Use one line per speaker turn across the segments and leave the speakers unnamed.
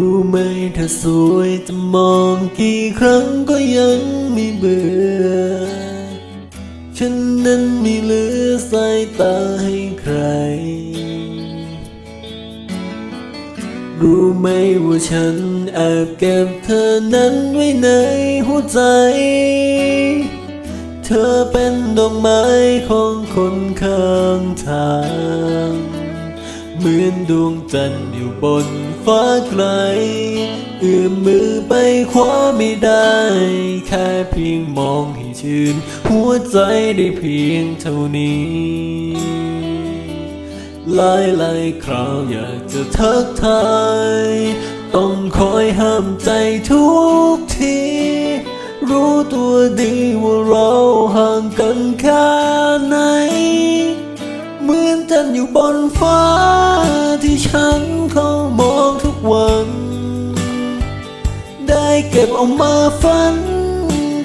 รู้ไหมเธอสวยจะมองกี่ครั้งก็ยังไม่เบื่อ ฉันนั้นไม่เหลือสายตาให้ใคร รู้ไหมว่าฉันแอบเก็บเธอนั้นไว้ในหัวใจ เธอเป็นดอกไม้ของคนข้างทาง เหมือนดวงจันทร์อยู่บนฟ้าไกล เอื้อมมือไปคว้าไม่ได้ แค่เพียงมองให้ชื่น หัวใจได้เพียงเท่านี้หลายหลายคราวอยากจะทักทาย ต้องคอยห้ามใจทุกทีรู้ตัวดีว่าเราห่างกันแค่ไหน เหมือนจันอยู่บนฟ้าที่ฉันเขามองทุกวัน ได้เก็บเอามาฝัน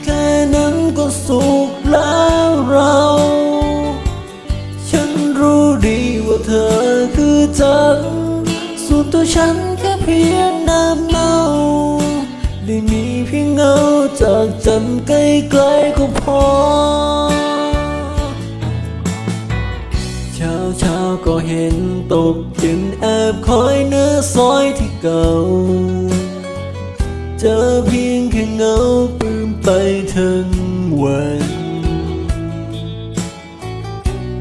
แค่นั้นก็สุขแล้วเรา ฉันรู้ดีว่าเธอคือจันส่วนตัวฉันแค่เพียงน้ำเนาได้มีเพียงเงาจากจันทร์ใกล้ นตกจึงแอบคอยเนื้อซอยที่เก่า เจอเพียงแค่เงาปลื้มไปทั้งวัน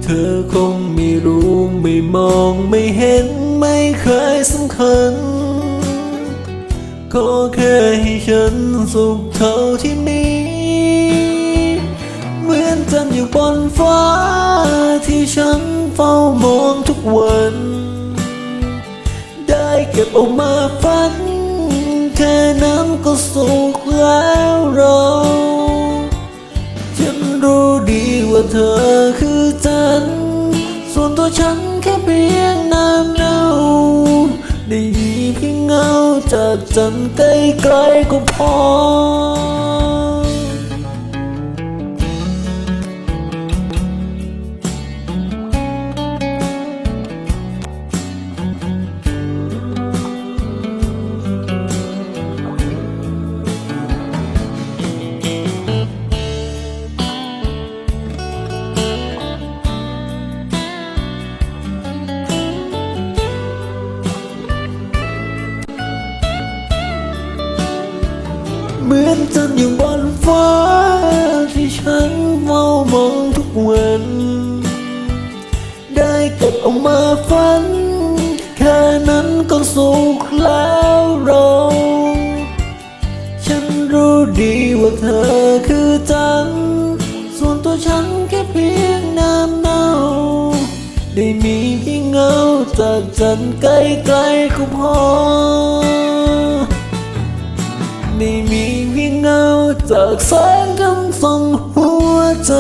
เธอคงไม่รู้ไม่มองไม่เห็นไม่เคยสำคัญก็แค่ให้ฉันสุขเท่าที่มี เหมือนจันอยู่บนฟ้า ที่ฉันเฝ้ามองทุกวัน ได้เก็บเอามาฝัน แค่นั้นก็สุขแล้วเราฉันรู้ดีว่าเธอคือจัน ส่วนตัวฉันแค่เพียงน้ำเนาได้ดีเพียงเงาจากจันทร์ใกล้ๆก็พอ นจันอยู่บนฟ้า ที่ฉันเฝ้ามองทุกวัน ได้เก็บเอามาฝัน แค่นั้นก็สุขแล้วเรา ฉันรู้ดีว่าเธอคือจันส่วนตัวฉันแค่เพียงน้ำเน่า ได้มีเพียงเงาจากจันทร์ใกล้ๆก็พอ จากแสงกำส่องหัวใจ